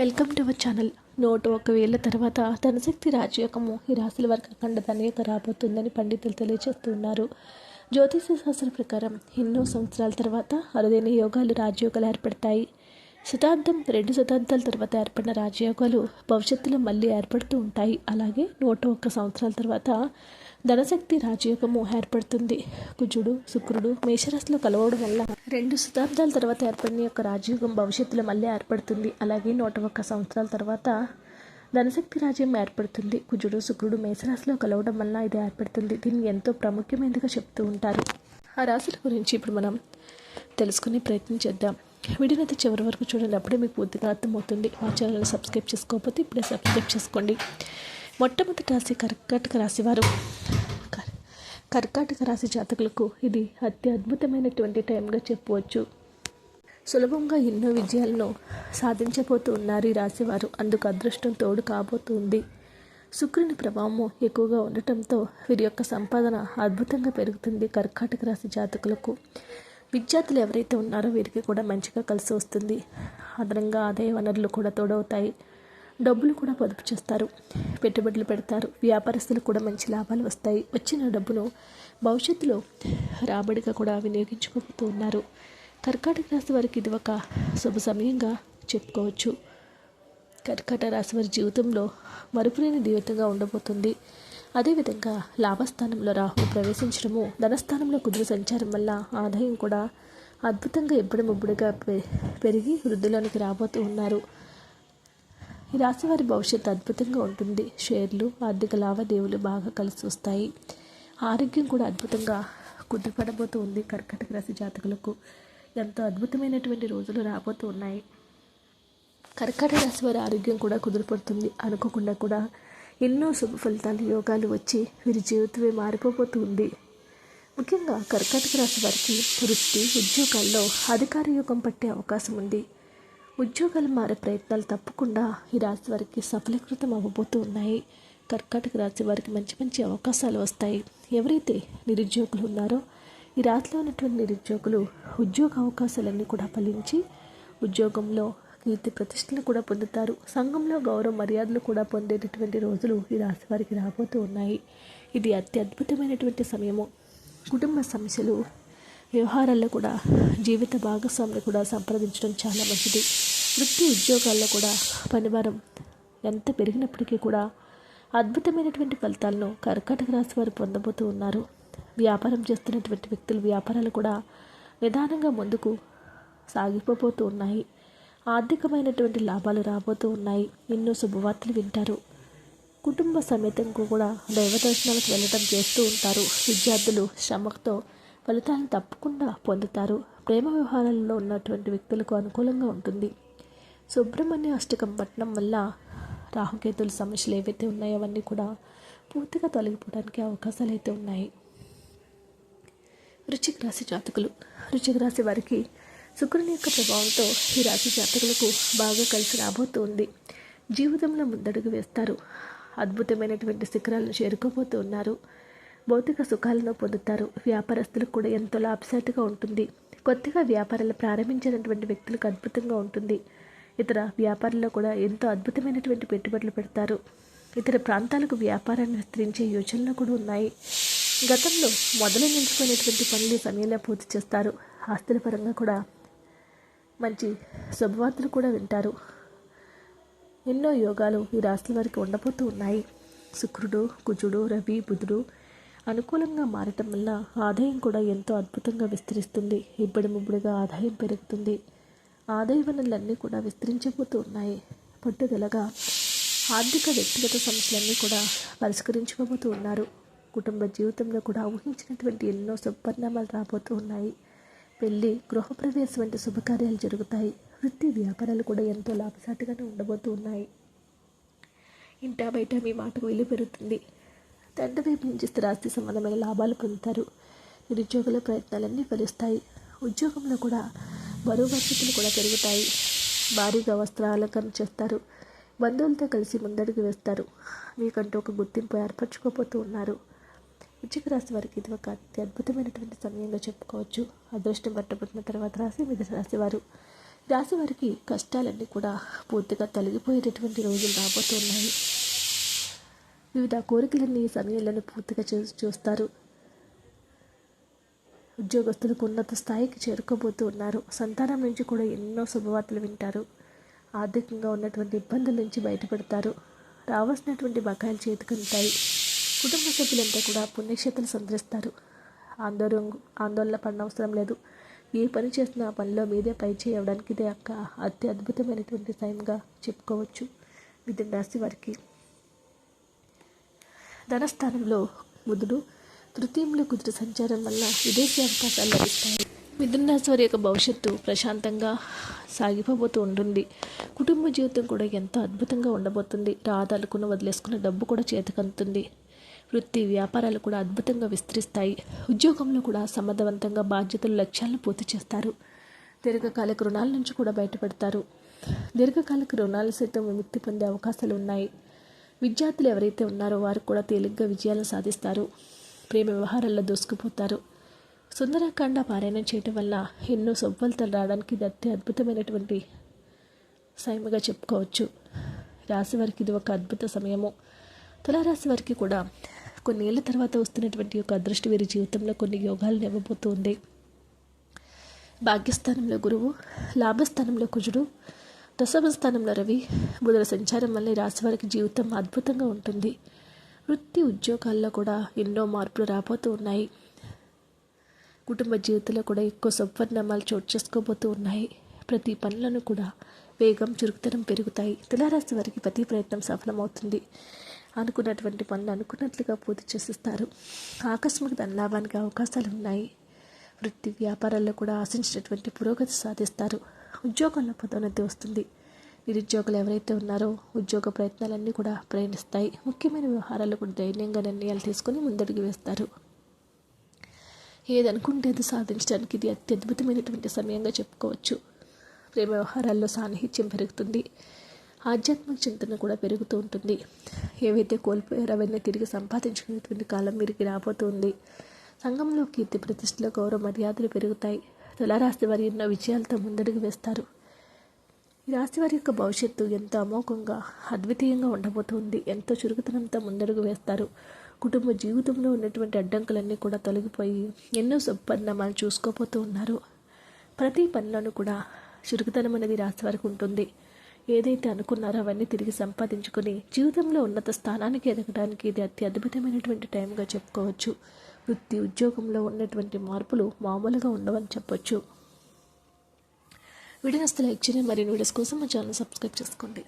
Welcome to our channel. Note ఒక వేల తర్వాత ధనశక్తి రాజయోగము ఈ రాశుల వరకు అఖండ ధనయోగ రాబోతుందని పండితులు తెలియజేస్తున్నారు. జ్యోతిష శాస్త్రం ప్రకారం ఎన్నో సంవత్సరాల తర్వాత అరుదైన యోగాలు రాజయోగాలు ఏర్పడతాయి. శతాబ్దం రెండు శతాబ్దాల తర్వాత ఏర్పడిన రాజయోగాలు భవిష్యత్తులో మళ్ళీ ఏర్పడుతూ ఉంటాయి. అలాగే నూట ఒక్క సంవత్సరాల తర్వాత ధనశక్తి రాజయోగము ఏర్పడుతుంది. కుజుడు శుక్రుడు మేషరాశిలో కలవడం వల్ల రెండు శతాబ్దాల తర్వాత ఏర్పడిన యొక్క రాజయోగం భవిష్యత్తులో మళ్ళీ ఏర్పడుతుంది. అలాగే నూట ఒక్క సంవత్సరాల తర్వాత ధనశక్తి రాజ్యం ఏర్పడుతుంది. కుజుడు శుక్రుడు మేషరాశిలో కలవడం వల్ల ఇది ఏర్పడుతుంది. దీన్ని ఎంతో ప్రాముఖ్యమైనదిగా చెప్తూ ఉంటారు. ఆ రాశుల గురించి ఇప్పుడు మనం తెలుసుకునే ప్రయత్నం చేద్దాం. వీడియోని అయితే చివరి వరకు చూడండి. అప్పుడే మీకు పూర్తిగా అర్థమవుతుంది. మా ఛానల్ని సబ్స్క్రైబ్ చేసుకోకపోతే ఇప్పుడే సబ్స్క్రైబ్ చేసుకోండి. మొట్టమొదటి రాశి కర్కాటక రాశివారు కర్కాటక రాశి జాతకులకు ఇది అతి అద్భుతమైనటువంటి టైంగా చెప్పవచ్చు. సులభంగా ఎన్నో విజయాలను సాధించబోతూ ఉన్నారు ఈ రాశివారు అందుకు అదృష్టం తోడు కాబోతుంది. శుక్రుని ప్రభావము ఎక్కువగా ఉండటంతో వీరి యొక్క సంపాదన అద్భుతంగా పెరుగుతుంది కర్కాటక రాశి జాతకులకు. విద్యార్థులు ఎవరైతే ఉన్నారో వీరికి కూడా మంచిగా కలిసి వస్తుంది. అదనంగా ఆదాయ వనరులు కూడా తోడవుతాయి. డబ్బులు కూడా పొదుపు చేస్తారు. పెట్టుబడులు పెడతారు. వ్యాపారస్తులు కూడా మంచి లాభాలు వస్తాయి. వచ్చిన డబ్బును భవిష్యత్తులో రాబడిగా కూడా వినియోగించుకోబోతూ ఉన్నారు. కర్కాటక రాశి వారికి ఇది ఒక శుభ సమయంగా చెప్పుకోవచ్చు. కర్కాటక రాశి వారి జీవితంలో మరుపులేని జీవితంగా ఉండబోతుంది. అదేవిధంగా లాభస్థానంలో రాహువు ప్రవేశించడము ధనస్థానంలో కుదురు సంచారం వల్ల ఆదాయం కూడా అద్భుతంగా ఇబ్బడిముబ్బడిగా పె- పెరిగి వృద్ధిలోనికి రాబోతూ ఉన్నారు. ఈ రాశి వారి భవిష్యత్తు అద్భుతంగా ఉంటుంది. షేర్లు ఆర్థిక లావాదేవీలు బాగా కలిసి వస్తాయి. ఆరోగ్యం కూడా అద్భుతంగా కుదురుపడబోతూ ఉంది కర్కటక రాశి జాతకులకు. ఎంతో అద్భుతమైనటువంటి రోజులు రాబోతూ ఉన్నాయి. కర్కట రాశి వారి ఆరోగ్యం కూడా కుదురుపడుతుంది అనుకోకుండా కూడా ఎన్నో శుభ ఫలితాలు యోగాలు వచ్చి వీరి జీవితమే మారిపోబోతుంది. ముఖ్యంగా కర్కాటక రాశి వారికి వృత్తి ఉద్యోగాల్లో అధికార యోగం పట్టే అవకాశం ఉంది. ఉద్యోగాలు మారే ప్రయత్నాలు తప్పకుండా ఈ రాశి వారికి సఫలీకృతం అవ్వబోతూ ఉన్నాయి. కర్కాటక రాశి వారికి మంచి మంచి అవకాశాలు వస్తాయి. ఎవరైతే నిరుద్యోగులు ఉన్నారో ఈ రాశిలో ఉన్నటువంటి నిరుద్యోగులు ఉద్యోగ అవకాశాలన్నీ కూడా ఫలించి ఉద్యోగంలో కీర్తి ప్రతిష్టలు కూడా పొందుతారు. సంఘంలో గౌరవ మర్యాదలు కూడా పొందేటటువంటి రోజులు ఈ రాశి వారికి రాబోతూ ఉన్నాయి. ఇది అతి అద్భుతమైనటువంటి సమయము. కుటుంబ సమస్యలు వ్యవహారాల్లో కూడా జీవిత భాగస్వామిని కూడా సంప్రదించడం చాలా మంచిది. వృత్తి ఉద్యోగాల్లో కూడా పనివారం ఎంత పెరిగినప్పటికీ కూడా అద్భుతమైనటువంటి ఫలితాలను కర్కాటక రాశి వారు పొందబోతూ ఉన్నారు. వ్యాపారం చేస్తున్నటువంటి వ్యక్తులు వ్యాపారాలు కూడా నిదానంగా ముందుకు సాగిపోబోతూ ఉన్నాయి. ఆర్థికమైనటువంటి లాభాలు రాబోతూ ఉన్నాయి. ఎన్నో శుభవార్తలు వింటారు. కుటుంబ సమేతంగా కూడా దైవ దర్శనాలకు వెళ్ళడం చేస్తూ ఉంటారు. విద్యార్థులు శ్రమతో ఫలితాలను తప్పకుండా పొందుతారు. ప్రేమ వ్యవహారాలలో ఉన్నటువంటి వ్యక్తులకు అనుకూలంగా ఉంటుంది. సుబ్రహ్మణ్య అష్టకం పట్టణం వల్ల రాహుకేతుల సమస్యలు ఏవైతే ఉన్నాయో అవన్నీ కూడా పూర్తిగా తొలగిపోవడానికి అవకాశాలు అయితే ఉన్నాయి. వృశ్చిక రాశి జాతకులు. వృశ్చిక రాశి వారికి శుక్రుని యొక్క ప్రభావంతో ఈ రాశి జాతకులకు బాగా కలిసి రాబోతుంది. జీవితంలో ముందడుగు వేస్తారు. అద్భుతమైనటువంటి శిఖరాలను చేరుకోబోతూ ఉన్నారు భౌతిక సుఖాలను పొందుతారు. వ్యాపారస్తులకు కూడా ఎంతో లాభసాటిగా ఉంటుంది. కొత్తగా వ్యాపారాలు ప్రారంభించినటువంటి వ్యక్తులకు అద్భుతంగా ఉంటుంది. ఇతర వ్యాపారంలో కూడా ఎంతో అద్భుతమైనటువంటి పెట్టుబడులు పెడతారు. ఇతర ప్రాంతాలకు వ్యాపారాన్ని విస్తరించే యోచనలు కూడా ఉన్నాయి. గతంలో మొదలు నిలుచుకునేటువంటి పనులు సమయంలో పూర్తి చేస్తారు. ఆస్తుల పరంగా కూడా మంచి శుభవార్తలు కూడా వింటారు. ఎన్నో యోగాలు ఈ రాశుల వారికి ఉండబోతూ ఉన్నాయి. శుక్రుడు కుజుడు రవి బుధుడు అనుకూలంగా మారటం వల్ల ఆదాయం కూడా ఎంతో అద్భుతంగా విస్తరిస్తుంది. ఇబ్బడి ముబ్బడిగా ఆదాయం పెరుగుతుంది. ఆదాయ వనరులన్నీ కూడా విస్తరించబోతూ ఉన్నాయి. పట్టుదలగా ఆర్థిక వ్యక్తిగత సమస్యలన్నీ కూడా పరిష్కరించుకోబోతూ ఉన్నారు. కుటుంబ జీవితంలో కూడా ఊహించినటువంటి ఎన్నో సుపరిణామాలు రాబోతూ ఉన్నాయి. పెళ్ళి గృహప్రవేశం వంటి శుభకార్యాలు జరుగుతాయి. వృత్తి వ్యాపారాలు కూడా ఎంతో లాభసాటిగానే ఉండబోతూ ఉన్నాయి ఇంటా బయట మీ మాటకు విలువ పెరుగుతుంది. తండ్రి వైపు నుంచి స్థిరాస్తి సంబంధమైన లాభాలు పొందుతారు. నిరుద్యోగుల ప్రయత్నాలన్నీ ఫలిస్తాయి. ఉద్యోగంలో కూడా బరువు పరిస్థితులు కూడా పెరుగుతాయి. భారీగా వస్త్రాలంకరణ చేస్తారు. బంధువులతో కలిసి ముందడుగు వేస్తారు. మీకంటూ ఒక గుర్తింపు ఏర్పరచుకోపోతూ ఉన్నారు. వృశ్చిక రాశి వారికి ఇది ఒక అతి అద్భుతమైనటువంటి సమయంగా చెప్పుకోవచ్చు. అదృష్టం పట్టబడిన తర్వాత రాశి మిథున రాశి వారు రాశి వారికి కష్టాలన్నీ కూడా పూర్తిగా తొలగిపోయేటటువంటి రోజులు రాబోతున్నాయి. వివిధ కోరికలన్నీ ఈ సమయంలోనే పూర్తిగా చూ చూస్తారు. ఉద్యోగస్తులకు ఉన్నత స్థాయికి చేరుకోబోతూ ఉన్నారు. సంతానం నుంచి కూడా ఎన్నో శుభవార్తలు వింటారు. ఆర్థికంగా ఉన్నటువంటి ఇబ్బందుల నుంచి బయటపడతారు. రావాల్సినటువంటి బకాయిలు చేతికంటాయి కుటుంబ సభ్యులంతా కూడా పుణ్యక్షేత్రం సందరిస్తారు ఆందోళన ఆందోళన పడనవసరం లేదు. ఏ పని చేసినా ఆ పనిలో మీదే పై చేయడానికి ఇదే అక్క అతి అద్భుతమైనటువంటి టైంగా చెప్పుకోవచ్చు. మిథున రాశి వారికి ధనస్థానంలో బుధుడు తృతీయంలో కుదురు సంచారం వల్ల విదేశీ అవకాశాలు లభిస్తాయి. మిథున రాశి వారి యొక్క భవిష్యత్తు ప్రశాంతంగా సాగిపోబోతూ ఉంటుంది. కుటుంబ జీవితం కూడా ఎంతో అద్భుతంగా ఉండబోతుంది. రాదనుకున్న వదిలేసుకున్న డబ్బు కూడా చేతికందుతుంది వృత్తి వ్యాపారాలు కూడా అద్భుతంగా విస్తరిస్తాయి. ఉద్యోగంలో కూడా సమర్థవంతంగా బాధ్యతలు లక్ష్యాలను పూర్తి చేస్తారు. దీర్ఘకాలిక రుణాల నుంచి కూడా బయటపడతారు. దీర్ఘకాలిక రుణాలు సైతం విముక్తి పొందే అవకాశాలు ఉన్నాయి. విద్యార్థులు ఎవరైతే ఉన్నారో వారు కూడా తేలిగ్గా విజయాలను సాధిస్తారు. ప్రేమ వ్యవహారాల్లో దూసుకుపోతారు. సుందరకాండ పారాయణం చేయటం వల్ల ఎన్నో సొబ్బలతలు రావడానికి ఇది అతి అద్భుతమైనటువంటి సమయంగా చెప్పుకోవచ్చు. రాశి వారికి ఇది ఒక అద్భుత సమయము. తులారాశి వారికి కూడా కొన్నేళ్ళ తర్వాత వస్తున్నటువంటి యొక్క అదృష్టి వీరి జీవితంలో కొన్ని యోగాలను ఇవ్వబోతుంది భాగ్యస్థానంలో గురువు లాభస్థానంలో కుజుడు దశమ స్థానంలో రవి బుధుల సంచారం వల్ల రాశి వారికి జీవితం అద్భుతంగా ఉంటుంది. వృత్తి ఉద్యోగాల్లో కూడా ఎన్నో మార్పులు రాబోతూ ఉన్నాయి. కుటుంబ జీవితంలో కూడా ఎక్కువ సౌపరిణామాలు చోటు చేసుకోబోతూ ఉన్నాయి. ప్రతి పనులను కూడా వేగం చురుకుతనం పెరుగుతాయి. తులారాశి వారికి ప్రతి ప్రయత్నం సఫలమవుతుంది. అనుకున్నటువంటి పనులు అనుకున్నట్లుగా పూర్తి చేసిస్తారు. ఆకస్మిక ధనలాభానికి అవకాశాలు ఉన్నాయి వృత్తి వ్యాపారాల్లో కూడా ఆశించినటువంటి పురోగతి సాధిస్తారు. ఉద్యోగంలో పదోన్నతి వస్తుంది. నిరుద్యోగులు ఎవరైతే ఉన్నారో ఉద్యోగ ప్రయత్నాలన్నీ కూడా ప్రయాణిస్తాయి. ముఖ్యమైన వ్యవహారాలు కూడా ధైర్యంగా నిర్ణయాలు తీసుకొని ముందడుగు వేస్తారు. ఏదనుకుంటే అది సాధించడానికి ఇది అత్యద్భుతమైనటువంటి సమయంగా చెప్పుకోవచ్చు. ప్రేమ వ్యవహారాల్లో సాన్నిహిత్యం పెరుగుతుంది. ఆధ్యాత్మిక చింతన కూడా పెరుగుతూ ఉంటుంది. ఏవైతే కోల్పోయారో అవన్నీ తిరిగి సంపాదించుకునేటువంటి కాలం వీరికి రాబోతుంది. సంఘంలో కీర్తి ప్రతిష్టలు గౌరవ మర్యాదలు పెరుగుతాయి. తులారాశి వారి ఎన్నో విజయాలతో ముందడుగు వేస్తారు. ఈ రాశి వారి యొక్క భవిష్యత్తు ఎంతో అమోఘంగా అద్వితీయంగా ఉండబోతుంది. ఎంతో చురుకుతనంతో ముందడుగు వేస్తారు. కుటుంబ జీవితంలో ఉన్నటువంటి అడ్డంకులన్నీ కూడా తొలగిపోయి ఎన్నో సుపరిణామాలు చూసుకోబోతూ ఉన్నారు. ప్రతి పనిలోనూ కూడా చురుకుతనం అనేది రాశి వారికి ఉంటుంది. ఏదైతే అనుకున్నారో అవన్నీ తిరిగి సంపాదించుకొని జీవితంలో ఉన్నత స్థానానికి ఎదగడానికి ఇది అతి అద్భుతమైనటువంటి టైంగా చెప్పుకోవచ్చు. వృత్తి ఉద్యోగంలో ఉన్నటువంటి మార్పులు మామూలుగా ఉండవని చెప్పొచ్చు. వీడియో నస్తే లైక్ చేయండి మరిన్ని వీడియోస్ కోసం మా ఛానల్ సబ్స్క్రైబ్ చేసుకోండి.